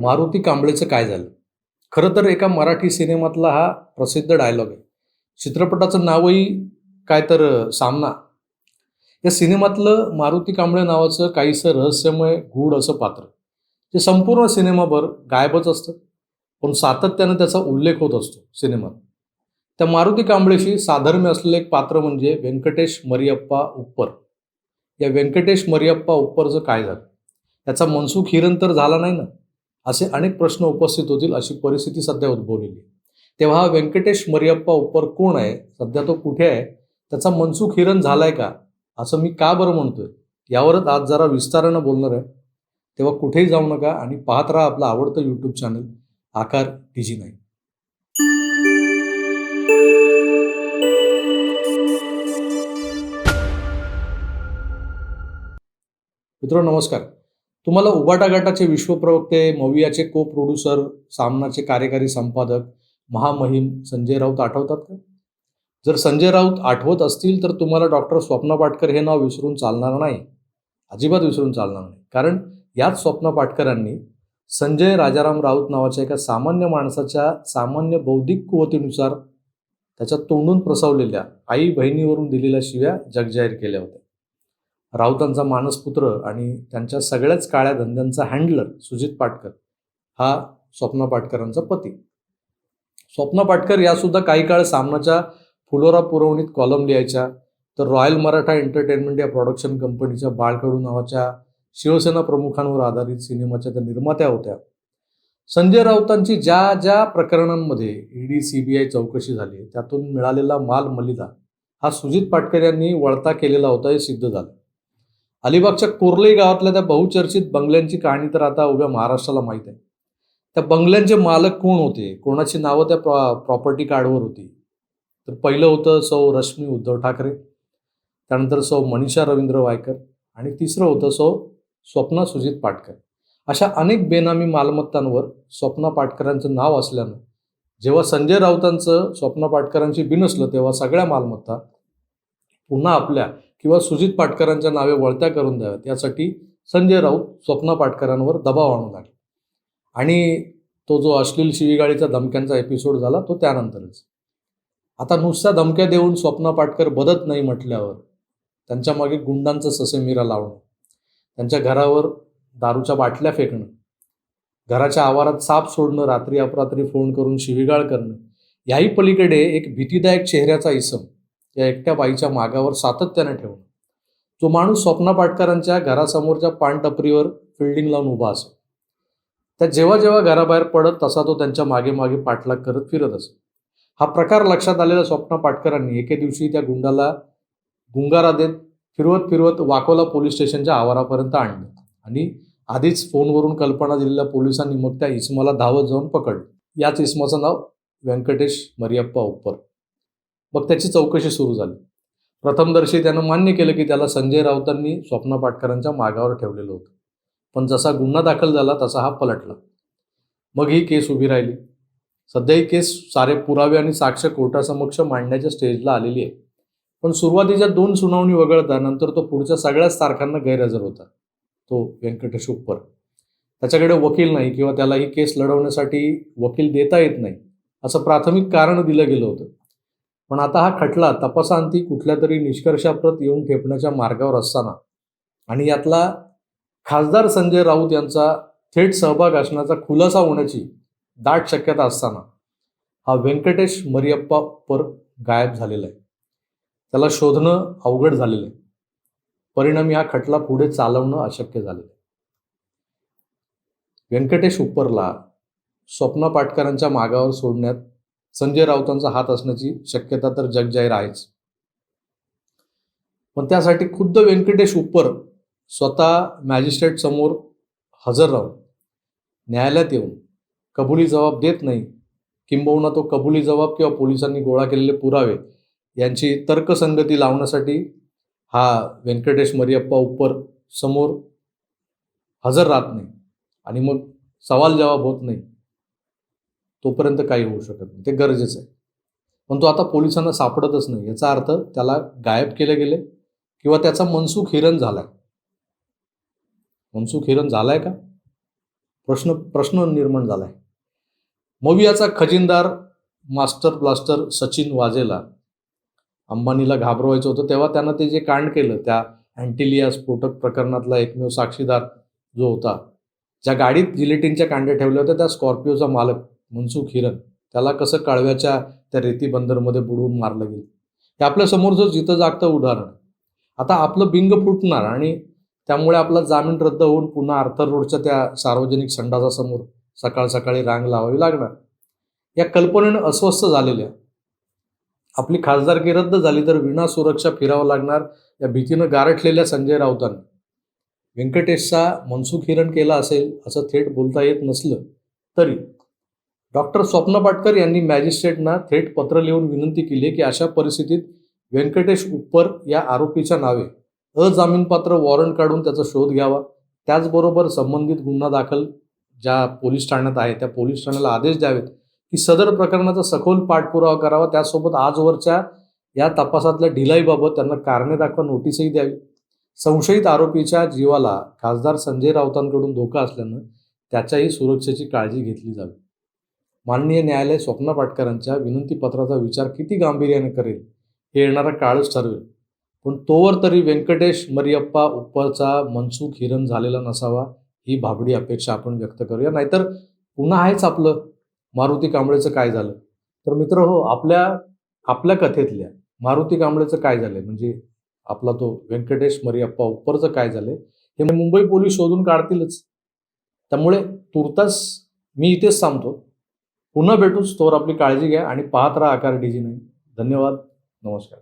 मारुती कांबळेचं काय झालं? खरं तर एका मराठी सिनेमातला हा प्रसिद्ध डायलॉग आहे. चित्रपटाचं नावही काय तर सामना. या सिनेमातलं मारुती कांबळे नावाचं काहीसं रहस्यमय गूढ असं पात्र. जे संपूर्ण सिनेमाभर गायबच असतं. पण सातत्यानं त्याचा उल्लेख होत असतो सिनेमात. त्या मारुती कांबळेशी साधर्म्य असलेलं एक पात्र म्हणजे व्यंकटेश मरियप्पा उप्पर. या व्यंकटेश मरियप्पा उप्परचं काय झालं? त्याचा मनसुख हिरण तर झाला नाही ना? असे अनेक प्रश्न उपस्थित होतील अशी परिस्थिती सध्या उद्भवलेली आहे. तेव्हा हा व्यंकटेश मरियप्पा उपर कोण आहे? सध्या तो कुठे आहे? त्याचा मनसुख हिरण झालाय का? असं मी का बरं म्हणतोय? यावरच आज जरा विस्तारानं बोलणार आहे. तेव्हा कुठेही जाऊ नका आणि पाहत राहा आपलं आवडतं यूट्यूब चॅनल आकार टीजी नाही मित्र नमस्कार. तुम्हाला उबाटा गटाचे विश्वप्रवक्ते मवियाचे को प्रोड्युसर सामनाचे कार्यकारी संपादक महामहिम संजय राऊत आठवतात का? जर संजय राऊत आठवत असतील तर तुम्हाला डॉक्टर स्वप्ना पाटकर हे नाव विसरून चालणार नाही. अजिबात विसरून चालणार नाही. कारण याच स्वप्ना पाटकरांनी संजय राजाराम राऊत नावाच्या एका सामान्य माणसाच्या सामान्य बौद्धिक कुवतीनुसार त्याच्या तोंडून प्रसवलेल्या आई बहिणीवरून दिलेल्या शिव्या जगजाहीर केल्या होत्या. राऊतांचा मानसपुत्र आणि त्यांच्या सगळ्याच काळ्या धंद्यांचा हँडलर सुजित पाटकर हा स्वप्ना पाटकरांचा पती. स्वप्ना पाटकर यासुद्धा काही काळ सामनाच्या फुलोरा पुरवणीत कॉलम लिहायच्या तर रॉयल मराठा एंटरटेनमेंट या प्रोडक्शन कंपनीच्या बाळकडू नावाच्या शिवसेना प्रमुखांवर आधारित सिनेमाच्या त्या निर्मात्या होत्या. संजय राऊतांची ज्या ज्या प्रकरणांमध्ये ईडी सीबीआय चौकशी झाली त्यातून मिळालेला माल मलिदा हा सुजित पाटकर यांनी वळता केलेला होता हे सिद्ध झालं. अलिबागच्या कोर्ले गावातल्या त्या बहुचर्चित बंगल्यांची कहाणी तर आता उभ्या महाराष्ट्राला माहीत आहे. त्या बंगल्यांचे मालक कोण होते? कोणाची नावं त्या प्रॉ प्रॉपर्टी कार्डवर होती? तर पहिलं होतं सौ रश्मी उद्धव ठाकरे त्यानंतर सौ मनीषा रवींद्र वायकर आणि तिसरं होतं सौ स्वप्ना सुजित पाटकर. अशा अनेक बेनामी मालमत्तांवर स्वप्ना पाटकरांचं नाव असल्यानं जेव्हा संजय राऊतांचं स्वप्ना पाटकरांशी बिनसलं तेव्हा सगळ्या मालमत्ता पुन्हा आपल्या किंवा सुजित पाटकरांच्या नावे वळत्या करून द्याव्यात. यासाठी संजय राऊत स्वप्ना पाटकरांवर दबाव आणू लागले आणि तो जो अश्लील शिवीगाळीचा धमक्यांचा एपिसोड झाला तो त्यानंतरच. आता नुसत्या धमक्या देऊन स्वप्ना पाटकर बदत नाही म्हटल्यावर त्यांच्या मागे गुंडांचं ससेमिरा लावणं त्यांच्या घरावर दारूच्या बाटल्या फेकणं घराच्या आवारात साप सोडणं रात्री अपरात्री फोन करून शिवीगाळ करणं याही पलीकडे एक भीतीदायक चेहऱ्याचा इसम या एकट्या बाईच्या मागावर सातत्याने ठेवणं. जो माणूस स्वप्ना पाटकरांच्या घरासमोरच्या पानटपरीवर फिल्डिंग लावून उभा असो त्या जेव्हा जेव्हा घराबाहेर पडत तसा तो त्यांच्या मागे मागे पाठलाग करत फिरत असे हा प्रकार लक्षात आलेल्या स्वप्ना पाटकरांनी एके दिवशी त्या गुंडाला गुंगारा देत फिरवत फिरवत वाकोला पोलीस स्टेशनच्या आवारापर्यंत आणले आणि आधीच फोनवरून कल्पना दिलेल्या पोलिसांनी मग त्या इसमाला धावत जाऊन पकडलं. याच इसमाचं नाव व्यंकटेश मरियप्पा उप्पर. मग त्याची चौकशी सुरू झाली. प्रथमदर्शी त्यानं मान्य केलं की त्याला संजय राऊतांनी स्वप्ना पाटकरांच्या मागावर ठेवलेलं होतं. पण जसा गुन्हा दाखल झाला तसा हा पलटला. मग ही केस उभी राहिली. सध्या ही केस सारे पुरावे आणि साक्ष कोर्टासमक्ष मांडण्याच्या स्टेजला आलेली आहे. पण सुरुवातीच्या दोन सुनावणी वगळता नंतर तो पुढच्या सगळ्याच तारखांना गैरहजर होता. तो व्यंकटेश उप्पर. त्याच्याकडे वकील नाही किंवा त्याला ही केस लढवण्यासाठी वकील देता येत नाही असं प्राथमिक कारण दिलं गेलं होतं. पण आता हा खटला तपासांती कुठल्या तरी निष्कर्षाप्रत येऊन ठेपण्याच्या मार्गावर असताना आणि यातला खासदार संजय राऊत यांचा थेट सहभाग असण्याचा खुलासा होण्याची दाट शक्यता असताना हा व्यंकटेश मरियप्पा पर गायब झालेला आहे. त्याला शोधणं अवघड झालेलं आहे. परिणामी हा खटला पुढे चालवणं अशक्य झालेलं आहे. व्यंकटेश उपरला स्वप्ना पाटकरांच्या मागावर सोडण्यात संजय राऊतांचा हात असण्याची शक्यता तर जगजाहीर आहेच. पण त्यासाठी खुद्द व्यंकटेश उप्पर स्वतः मॅजिस्ट्रेट समोर हजर राहून न्यायालयात येऊन कबुली जबाब देत नाही. किंबहुना तो कबुली जबाब किंवा पोलिसांनी गोळा केलेले पुरावे यांची तर्कसंगती लावण्यासाठी हा व्यंकटेश मरियप्पा उप्पर समोर हजर राहत नाही. आणि मग सवाल जवाब होत नाही. तोपर्यंत काही होऊ शकत नाही. ते गरजेचं आहे. पण तो आता पोलिसांना सापडतच नाही. याचा अर्थ त्याला गायब केले गेले किंवा त्याचा मनसुख हिरण झालाय. मनसुख हिरण झालाय का? प्रश्न प्रश्न निर्माण झालाय. मोवियाचा खजिनदार मास्टर ब्लास्टर सचिन वाजेला अंबानीला घाबरवायचं होतं. तेव्हा त्यानं ते जे कांड केलं त्या अँटिलिया स्फोटक प्रकरणातला एकमेव साक्षीदार जो होता ज्या गाडीत जिलेटिनच्या कांड्या ठेवल्या होत्या त्या स्कॉर्पिओचा मालक मनसुख हिरन. त्याला कसं काळव्याच्या त्या रेती बंदरमध्ये बुडवून मारलं गेलं. हे आपल्या समोरचं जिथं जागतं उदाहरण. आता आपलं बिंग फुटणार आणि त्यामुळे आपला जामीन रद्द होऊन पुन्हा आर्थर रोडच्या त्या सार्वजनिक संडासासमोर सकाळ सकाळी रांग लावावी लागणार. या कल्पनेनं अस्वस्थ झालेल्या आपली खासदारकी रद्द झाली तर विना सुरक्षा फिरावं लागणार या भीतीनं गारठलेल्या संजय राऊतांनी. व्यंकटेशचा मनसुख हिरण केला असेल असं थेट बोलता येत नसलं तरी डॉक्टर स्वप्न पाटकर यांनी मॅजिस्ट्रेटना थेट पत्र लिहून विनंती केली की अशा परिस्थितीत व्यंकटेश उप्पर या आरोपीच्या नावे अजामीनपात्र वॉरंट काढून त्याचा शोध घ्यावा. त्याचबरोबर संबंधित गुन्हा दाखल ज्या पोलीस ठाण्यात आहे त्या पोलीस ठाण्याला आदेश द्यावेत की सदर प्रकरणाचा सखोल पाठपुरावा करावा. त्यासोबत आजवरच्या या तपासातल्या ढिलाईबाबत त्यांना कारणे दाखवा नोटीसही द्यावी. संशयित आरोपीच्या जीवाला खासदार संजय राऊतांकडून धोका असल्यानं त्याच्याही सुरक्षेची काळजी घेतली जावी. माननीय न्यायालय स्वप्ना पाटकरांच्या विनंतीपत्राचा विचार किती गांभीर्याने करेल हे येणारा काळच ठरवेल. पण तोवर तरी व्यंकटेश मरियप्पा उपरचा मनसुख हिरण झालेला नसावा ही भाबडी अपेक्षा आपण व्यक्त करूया. नाहीतर पुन्हा आहेच आपलं मारुती कांबळेचं काय झालं? तर मित्र हो आपल्या आपल्या कथेतल्या मारुती कांबळेचं काय झालं म्हणजे आपला तो व्यंकटेश मरियप्पा उपरचं काय झालं हे मुंबई पोलीस शोधून काढतीलच. त्यामुळे तुर्तास मी इथेच थांबतो. पुन्हा भेटूच तोवर आपली काळजी घ्या आणि पाहत राहा आकार डीजी नाही धन्यवाद. नमस्कार.